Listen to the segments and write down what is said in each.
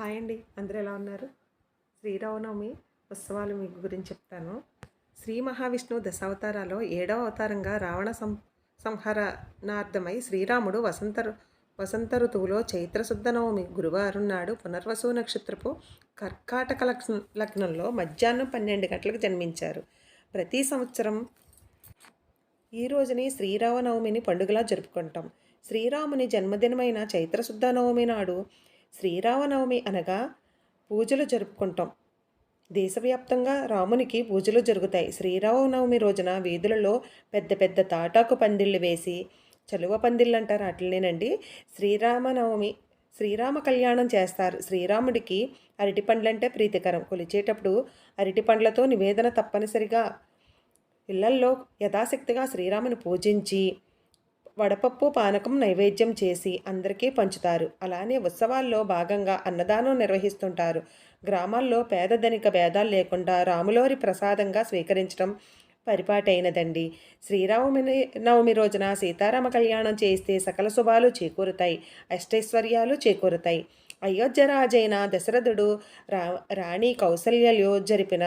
Hi అండి. అందరూ ఎలా ఉన్నారు? శ్రీరామనవమి ఉత్సవాలు మీకు గురించి చెప్తాను. శ్రీ మహావిష్ణువు దశావతారాలో ఏడవ అవతారంగా రావణ సం సంహరణార్థమై శ్రీరాముడు వసంత వసంత ఋతువులో చైత్రశుద్ధ నవమి గురువారం నాడు పునర్వసు నక్షత్రపు కర్కాటక లగ్న లగ్నంలో మధ్యాహ్నం పన్నెండు గంటలకు జన్మించారు. ప్రతి సంవత్సరం ఈ రోజుని శ్రీరామనవమిని పండుగలా జరుపుకుంటాం. శ్రీరాముని జన్మదినమైన చైత్రశుద్ధ నవమి నాడు శ్రీరామనవమి అనగా పూజలు జరుపుకుంటాం. దేశవ్యాప్తంగా రామునికి పూజలు జరుగుతాయి. శ్రీరామనవమి రోజున వీధులలో పెద్ద పెద్ద తాటాకు పందిళ్ళు వేసి చలువ పందిళ్ళు అంటారు అట్లనేనండి శ్రీరామనవమి శ్రీరామ కళ్యాణం చేస్తారు. శ్రీరాముడికి అరటి పండ్లంటే ప్రీతికరం. కొలిచేటప్పుడు అరటి పండ్లతో నివేదన తప్పనిసరిగా ఇళ్ళల్లో యథాశక్తిగా శ్రీరాముని పూజించి వడపప్పు పానకం నైవేద్యం చేసి అందరికీ పంచుతారు. అలానే ఉత్సవాల్లో భాగంగా అన్నదానం నిర్వహిస్తుంటారు. గ్రామాల్లో పేద ధనిక భేదాలు లేకుండా రాములోరి ప్రసాదంగా స్వీకరించడం పరిపాటైనదండి. శ్రీరామని నవమి రోజున సీతారామ కళ్యాణం చేస్తే సకల శుభాలు చేకూరుతాయి. అష్టైశ్వర్యాలు చేకూరుతాయి. అయోధ్య రాజైన దశరథుడు రా రాణి కౌసల్యలో జరిపిన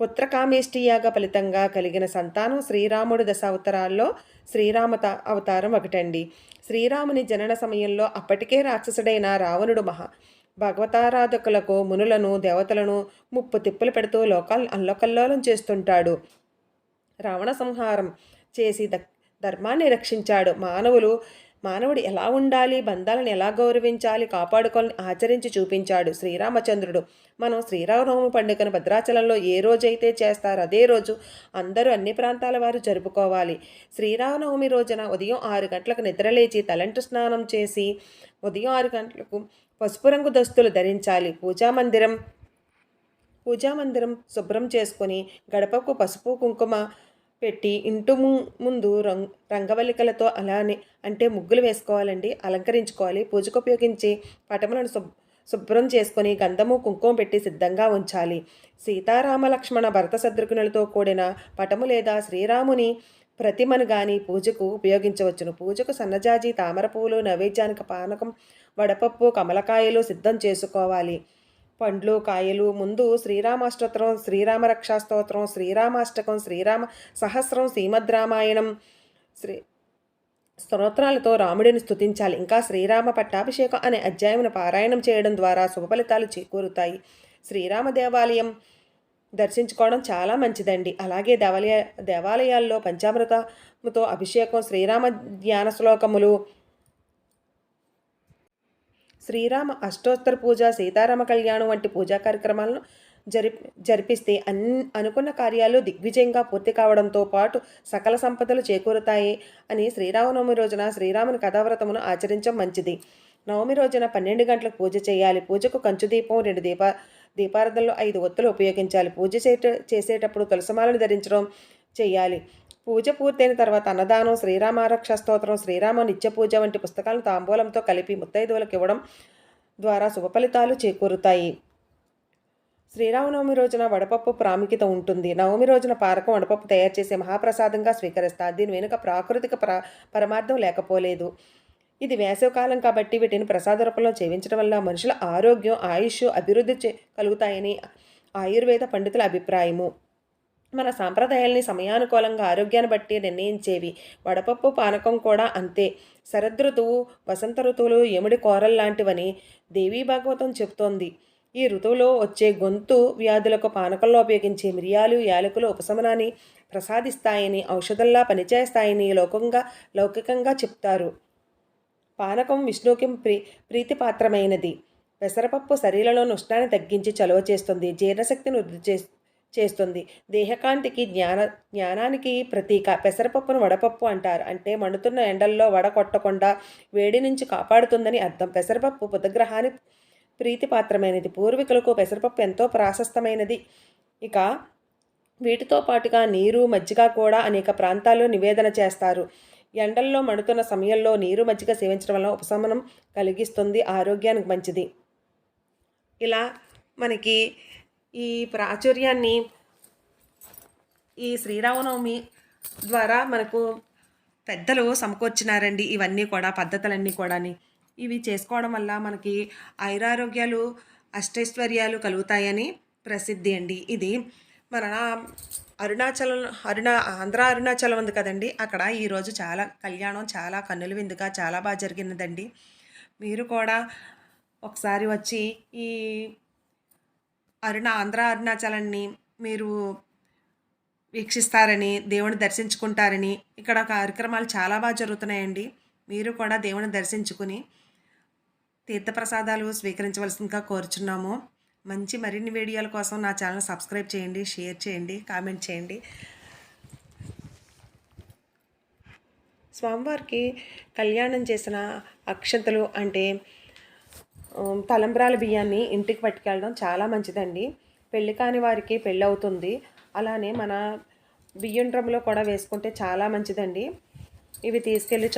పుత్రకామేష్టియాగ ఫలితంగా కలిగిన సంతానం శ్రీరాముడు దశావతారాల్లో శ్రీరామత అవతారం ఒకటండి. శ్రీరాముని జనన సమయంలో అప్పటికే రాక్షసుడైన రావణుడు మహా. భగవతారాధకులకు మునులను దేవతలను ముప్పు తిప్పులు పెడుతూ లోకాలను అల్లకల్లోలం చేస్తుంటాడు. రావణ సంహారం చేసి ద ధర్మాన్ని రక్షించాడు. మానవులు మానవుడు ఎలా ఉండాలి? బంధాలను ఎలా గౌరవించాలి? కాపాడుకోవాలని ఆచరించి చూపించాడు శ్రీరామచంద్రుడు. మనం శ్రీరామనవమి పండుగను భద్రాచలంలో ఏ రోజైతే చేస్తారో అదే రోజు అందరూ అన్ని ప్రాంతాల వారు జరుపుకోవాలి. శ్రీరామనవమి రోజున ఉదయం ఆరు గంటలకు నిద్రలేచి తలంటు స్నానం చేసి ఉదయం ఆరు గంటలకు పసుపు రంగు దుస్తులు ధరించాలి. పూజా మందిరం పూజా మందిరం శుభ్రం చేసుకొని గడపకు పసుపు కుంకుమ పెట్టి ఇంటి ముందు రంగ్ రంగవల్లికలతో అలానే అంటే ముగ్గులు వేసుకోవాలండి అలంకరించుకోవాలి. పూజకు ఉపయోగించి పటములను శుభ్ శుభ్రం చేసుకొని గంధము కుంకుమ పెట్టి సిద్ధంగా ఉంచాలి. సీతారామ లక్ష్మణ భరత శత్రుఘ్నులతో కూడిన పటము లేదా శ్రీరాముని ప్రతిమను గాని పూజకు ఉపయోగించవచ్చును. పూజకు సన్నజాజి తామర పువ్వులు నైవేద్యానికి పానకం వడపప్పు కమలకాయలు సిద్ధం చేసుకోవాలి. పండ్లు కాయలు ముందు శ్రీరామాష్టోత్తరం శ్రీరామ రక్షాస్తోత్రం శ్రీరామాష్టకం శ్రీరామ సహస్రం శ్రీమద్ రామాయణం. శ్రీ స్తోత్రాలతో రాముడిని స్థుతించాలి ఇంకా శ్రీరామ పట్టాభిషేకం అనే అధ్యాయమును పారాయణం చేయడం ద్వారా శుభ ఫలితాలు చేకూరుతాయి. శ్రీరామ దేవాలయం దర్శించుకోవడం చాలా మంచిదండి. అలాగే దేవాలయ దేవాలయాల్లో పంచామృతముతో అభిషేకం శ్రీరామ ధ్యాన శ్లోకములు శ్రీరామ అష్టోత్తర పూజ సీతారామ కళ్యాణం వంటి పూజా కార్యక్రమాలను జరి జరిపిస్తే అన్ అనుకున్న కార్యాలు దిగ్విజయంగా పూర్తి కావడంతో పాటు సకల సంపదలు చేకూరుతాయి అని శ్రీరామనవమి రోజున శ్రీరాముని కథావ్రతమును ఆచరించడం మంచిది. నవమి రోజున పన్నెండు గంటలకు పూజ చేయాలి. పూజకు కంచు దీపం రెండు దీప దీపారాధనలో ఐదు ఒత్తులు ఉపయోగించాలి. పూజ చేట చేసేటప్పుడు తులసమాలను ధరించడం చేయాలి. పూజ పూర్తయిన తర్వాత అన్నదానం శ్రీరామారక్ష స్తోత్రం శ్రీరామ నిత్య పూజ వంటి పుస్తకాలను తాంబూలంతో కలిపి ముత్తైదువులకు ఇవ్వడం ద్వారా శుభ ఫలితాలు చేకూరుతాయి. శ్రీరామనవమి రోజున వడపప్పు ప్రాముఖ్యత ఉంటుంది. నవమి రోజున పారకం వడపప్పు తయారు చేసే మహాప్రసాదంగా స్వీకరిస్తారు. దీని వెనుక ప్రాకృతిక ప్ర పరమార్థం లేకపోలేదు. ఇది వేసవికాలం కాబట్టి వీటిని ప్రసాద రూపంలో చేయించడం వల్ల మనుషుల ఆరోగ్యం ఆయుష్ అభివృద్ధి చే కలుగుతాయని ఆయుర్వేద పండితుల అభిప్రాయము. మన సాంప్రదాయాల్ని సమయానుకూలంగా ఆరోగ్యాన్ని బట్టి నిర్ణయించేవి. వడపప్పు పానకం కూడా అంతే. శరదృతువు వసంత ఋతువులు ఎముడి కోరల్ లాంటివని దేవీ భాగవతం చెబుతోంది. ఈ ఋతువులో వచ్చే గొంతు వ్యాధులకు పానకంలో ఉపయోగించే మిరియాలు యాలకులు ఉపశమనాన్ని ప్రసాదిస్తాయని ఔషధంలా పనిచేస్తాయని లోకంగా లౌకికంగా చెప్తారు. పానకం విష్ణుకి ప్రీ ప్రీతిపాత్రమైనది. పెసరపప్పు శరీరంలోని ఉష్ణాన్ని తగ్గించి చలువ చేస్తుంది. జీర్ణశక్తిని వృద్ధి చేస్తుంది చేస్తుంది. దేహకాంతికి జ్ఞాన జ్ఞానానికి ప్రతీక. పెసరపప్పును వడపప్పు అంటారు. అంటే మండుతున్న ఎండల్లో వడ కొట్టకుండా వేడి నుంచి కాపాడుతుందని అర్థం. పెసరపప్పు బుధగ్రహాన్ని ప్రీతిపాత్రమైనది. పూర్వీకులకు పెసరపప్పు ఎంతో ప్రాశస్తమైనది. ఇక వీటితో పాటుగా నీరు మజ్జిగ కూడా అనేక ప్రాంతాల్లో నివేదన చేస్తారు. ఎండల్లో మడుతున్న సమయంలో నీరు మజ్జిగ సేవించడం వల్ల ఉపశమనం కలిగిస్తుంది. ఆరోగ్యానికి మంచిది. ఇలా మనకి ఈ ప్రాచుర్యాన్ని ఈ శ్రీరామనవమి ద్వారా మనకు పెద్దలు సమకూర్చినారండి. ఇవన్నీ కూడా పద్ధతులన్నీ కూడాని. ఇవి చేసుకోవడం వల్ల మనకి ఐరారోగ్యాలు అష్టైశ్వర్యాలు కలుగుతాయని ప్రసిద్ధి అండి. ఇది మన అరుణాచలం అరుణా ఆంధ్ర అరుణాచలం ఉంది కదండి. అక్కడ ఈరోజు చాలా కళ్యాణం చాలా కన్నుల విందుగా చాలా బాగా జరిగినదండి. మీరు కూడా ఒకసారి వచ్చి ఈ అరుణ ఆంధ్ర అరుణాచలాన్ని మీరు వీక్షిస్తారని దేవుని దర్శించుకుంటారని ఇక్కడ కార్యక్రమాలు చాలా బాగా జరుగుతున్నాయండి. మీరు కూడా దేవుని దర్శించుకుని తీర్థప్రసాదాలు స్వీకరించవలసిందిగా కోరుచున్నాము. మంచి మరిన్ని వీడియోల కోసం నా ఛానల్ సబ్స్క్రైబ్ చేయండి షేర్ చేయండి కామెంట్ చేయండి. స్వామివారికి కళ్యాణం చేసిన అక్షంతలు అంటే తలంబ్రాల బియ్యాన్ని ఇంటికి పట్టుకెళ్ళడం చాలా మంచిదండి. పెళ్ళి కాని వారికి పెళ్ళి అవుతుంది. అలానే మన బియ్యం డ్రమ్లో కూడా వేసుకుంటే చాలా మంచిదండి. ఇవి తీసుకెళ్ళి